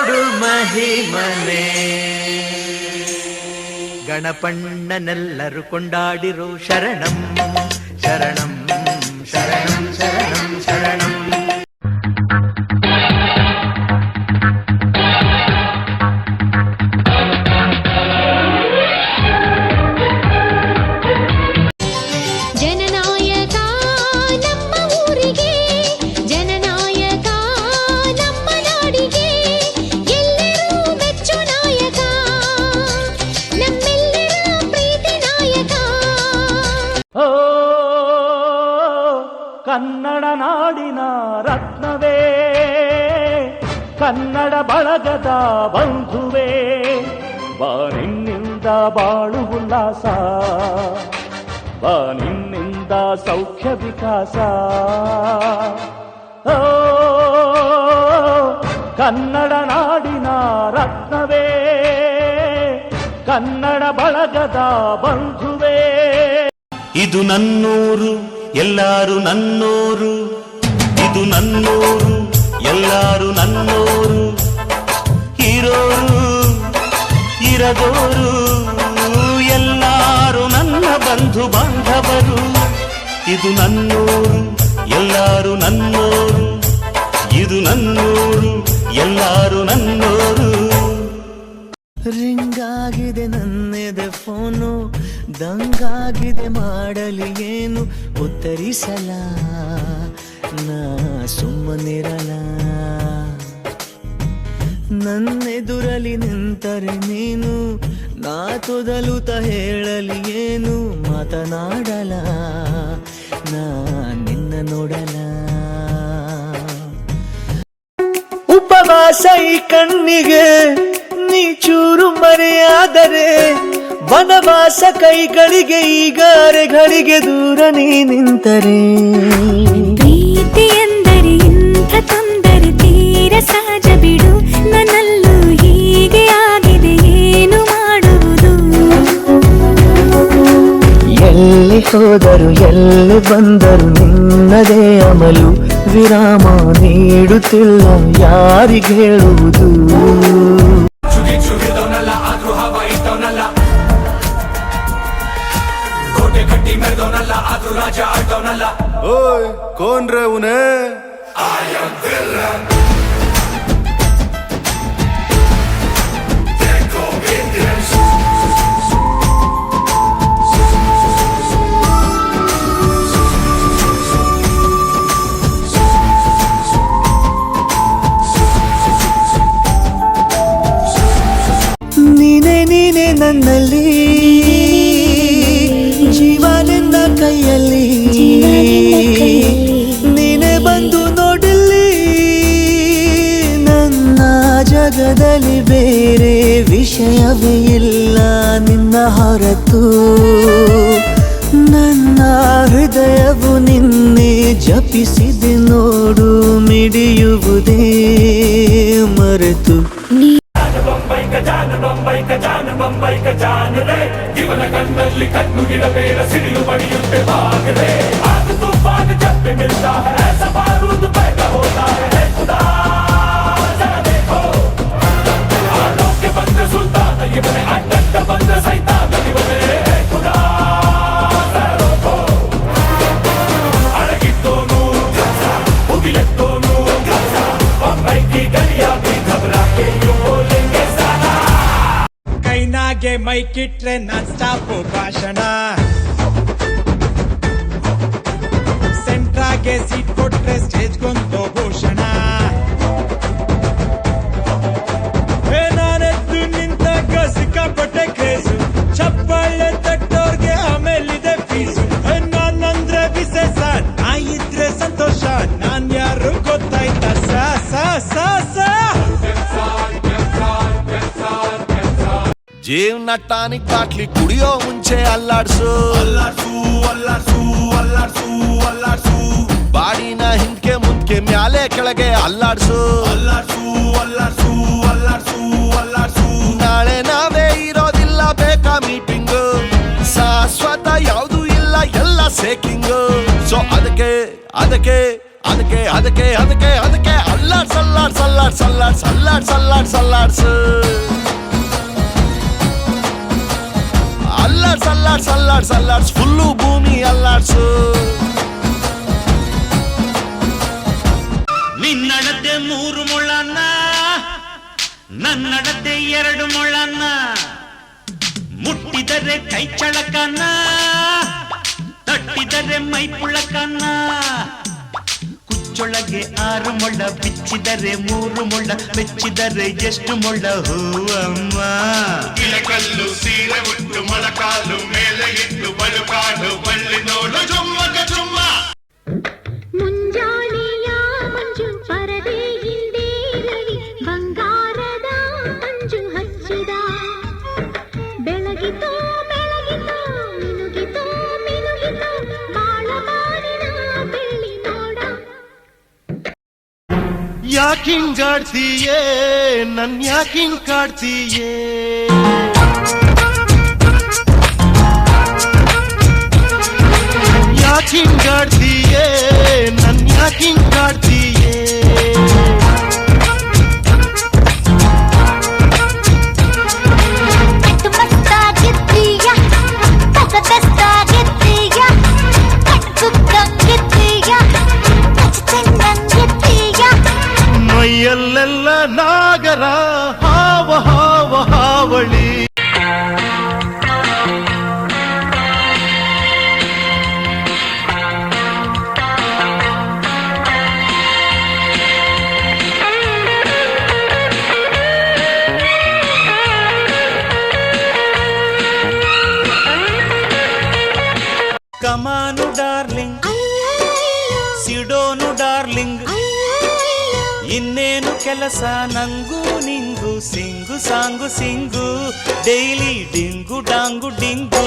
ನೋಡು ಮಹಿಮನೆ ಗಣಪಣ್ಣನೆಲ್ಲರೂ ಕೊಂಡಾಡಿರೋ ಶರಣಂ ಶರಣಂ ಶರಣಂ ಶರಣಂ ಕನ್ನಡ ನಾಡಿನ ರತ್ನವೇ, ಕನ್ನಡ ಬಳಗದ ಬಂಧುವೇ, ಬಾನಿನ್ನಿಂದ ಬಾಳು ಉಲ್ಲಾಸ, ಬಾನಿನ್ನಿಂದ ಸೌಖ್ಯ ವಿಕಾಸ. ಕನ್ನಡ ನಾಡಿನ ರತ್ನವೇ, ಕನ್ನಡ ಬಳಗದ ಬಂಧುವೇ. ಇದು ನನ್ನೂರು ಎಲ್ಲಾರು ನನ್ನೋರು, ಇದು ನನ್ನೋರು, ಎಲ್ಲಾರು ನನ್ನೋರು. ಇರೋರು, ಇರದೋರು, ಎಲ್ಲಾರು ನನ್ನ ಬಂಧು ಬಾಂಧವರು. ಇದು ನನ್ನೋರು, ಎಲ್ಲಾರು ನನ್ನೋರು. ಇದು ನನ್ನೋರು, ಎಲ್ಲಾರು ನನ್ನೋರು. ರಿಂಗ್ ಆಗಿದೆ ನನ್ನೆದೆ ಫೋನು ದಂಗಾಗಿದೆ ಮಾಡಲಿ ಏನು ಉತ್ತರಿಸಲ ನಾ ಸುಮ್ಮನಿರಲ ನನ್ನೆದುರಲಿ ನಿಂತರೆ ನೀನು, ನಾ ತೊದಲುತ ಹೇಳಲಿ ಏನು ಮಾತನಾಡಲ ನಾ ನಿನ್ನ ನೋಡಲ ಉಪವಾಸ ಈ ಕಣ್ಣಿಗೆ, ನೀ ಚೂರು ಮರೆಯಾದರೆ ವನವಾಸ ಕೈಗಳಿಗೆ ಈಗಾರೆಗಳಿಗೆ ದೂರ ನೀ ನಿಂತರೆ. ಪ್ರೀತಿ ಎಂದರೆ ಇಂಥ ತೊಂದರೆ ತೀರ ಸಹಜ ಬಿಡು. ನನ್ನಲ್ಲೂ ಹೀಗೆ ಆಗಿದೆ ಏನು ಮಾಡುವುದು? ಎಲ್ಲಿ ಹೋದರು ಎಲ್ಲಿ ಬಂದರು ನಿನ್ನದೇ ಅಮಲು. ವಿರಾಮ ನೀಡುತ್ತಿಲ್ಲ ರೆಡ್ಡಿ ಮೆರೆದವನಲ್ಲ ಆದ್ರೂ ರಾಜ ಆಡ್ದವನಲ್ಲ ಓಯ್ ಕೋನ್ರೆ ಉನೇ. ಐ ನೀನೆ ನೀನೆ ನನ್ನಲ್ಲಿ. ಜೀವ ಕೈಯಲ್ಲಿ. ನೀನೆ ಬಂದು ನೋಡಲಿ ನನ್ನ ಜಗದಲ್ಲಿ ಬೇರೆ ವಿಷಯವೇ ಇಲ್ಲ. ನಿನ್ನ ಹೊರತು ನನ್ನ ಹೃದಯವು ನಿನ್ನೆ ಜಪಿಸಿದೆ ನೋಡು ಮಿಡಿಯುವುದೇ ಮರೆತು. ಬೊಂಬೈ ಕಜಾನು ಬೊಂಬೈ ಕಜಾನುರೆ ಇವನ ಕಣ್ಣಲ್ಲಿ ಕಣ್ಣು ಗಿಡಬೇಡ ಸಿಡಿಲು ಬಡಿಯುತ್ತೆ ಬಾಗರೆ ಆಗ ತುಫಾನ್ ಜಪ್ಪೆ ಮಿಲ್ತಾ ಹೈ ಕೈನಾಗೆ ಮೈಕಿಟ್ರೆ ನಾನ್ ಸ್ಟಾಪ್ ಭಾಷಣ. ಸೆಂಟ್ರಾಗೆ ಸೀಟ್ ಕೊಟ್ರೆ ಸ್ಟೇಜ್ಗೊಂದು ಭೂಷಣ. ನಾನೆದ್ದು ನಿಂತಾಗ ಸಿಕ್ಕಾಪಟ್ಟೆ ಕ್ರೇಜು. ಚಪ್ಪಾಳೆ ತಟ್ಟೋರ್ಗೆ ಆಮೇಲಿದೆ ಫೀಸು. ನಾನಂದ್ರೆ ವಿಶೇಷ ನಾ ಇದ್ರೆ ಸಂತೋಷ. ನಾನ್ ಯಾರು ಗೊತ್ತಾಯ್ತಾ? ಸಾ ಸಾ ಸಾ. ಜೀವನ ಟಾನಿಕ್ ಬಾಟ್ಲಿ ಕುಡಿಯೋ ಮುಂಚೆ ಅಲ್ಲಾಡ್ಸು. ಅಲ್ಲಾಡ್ಸು ಅಲ್ಲಾಡ್ಸು ಅಲ್ಲಾಡ್ಸು ಅಲ್ಲಾಡ್ಸು. ಬಾಡಿನ ಹಿಂದ್ಕೆ ಮುಂದ್ಕೆ ಮ್ಯಾಲೆ ಕೆಳಗೆ ಅಲ್ಲಾಡ್ಸು. ಅಲ್ಲಾಡ್ಸು ಅಲ್ಲಾಡ್ಸು ಅಲ್ಲಾಡ್ಸು ಅಲ್ಲಾಡ್ಸು. ನಾಳೆ ನಾವೇ ಇರೋದಿಲ್ಲ ಬೇಕಾ ಮೀಟಿಂಗು. ಶಾಶ್ವತ ಯಾವುದು ಇಲ್ಲ ಎಲ್ಲ ಸೇಕಿಂಗು. ಸೊ ಅದಕ್ಕೆ ಅದಕ್ಕೆ ಅದಕ್ಕೆ ಅದಕ್ಕೆ ಅದಕ್ಕೆ ಅದಕ್ಕೆ ಅಲ್ಲಾಡ್ಸ್ ಅಲ್ಲಾಡ್ಸ್ ಅಲ್ಲಾಡ್ಸ್ ಅಲ್ಲಾಡ್ಸ್ ಅಲ್ಲಾಡ್ಸ್ ಅಲ್ಲಾಡ್ಸ್ ಸಲ್ಲಾಡ್ ಅಲ್ಲಾಡ್ ಸಲ್ಲಾಡ್ ಸಲ್ಲಾಡ್ ಸಲ್ಲಾಡ್ಸ್ ಫುಲ್ಲು ಭೂಮಿ ಅಲ್ಲಾಡ್ಸು ನಿನ್ನಡತೆ ಮೂರು ಮುಳ್ಳನ್ನ, ನನ್ನಡತೆ ಎರಡು ಮುಳ್ಳನ್ನ. ಮುಟ್ಟಿದರೆ ಕೈ ಚಳಕನ್ನ, ತಟ್ಟಿದರೆ ಮೈ ಪುಳಕನ್ನ. ಕುಚ್ಚೊಳಗೆ ಆರು ಮೊಳ್ಳ ಬಿಚ್ಚಿದರೆ ಮೂರು ಮೊಳ್ಳ ಬೆಚ್ಚಿದರೆ ಎಷ್ಟು ಮೊಳ್ಳ ಹೂವಮ್ಮ ಇಳಕಲ್ಲು ಸೀರೆ ಉಟ್ಟು ಮೊಳಕಾಲು, ಮೇಲೆ ಇಟ್ಟು ಬಳುಕಾಡು ಬಳ್ಳಿ ನೋಡು, ಜುಮ್ಮಗ ಜುಮ್ಮ. ಯಾಕಿಂಗಾಡ್ತೀಯೇ ನನ್ ಯಾಕಿಂಗ್ ಕಾಡ್ತೀಯೇ? ಯಾಕಿಂಗಾಡ್ತೀಯೇ ಕಮಾನು ಡಾರ್ಲಿಂಗ್ ಸಿಡೋನು ಡಾರ್ಲಿಂಗ್ ಇನ್ನೇನು ಕೆಲಸ ನಂಗೂ ನಿಂಗು ಸಿಂಗು ಸಾಂಗು ಸಿಂಗು ಡೈಲಿ ಡಿಂಗು ಡಾಂಗು ಡಿಂಗು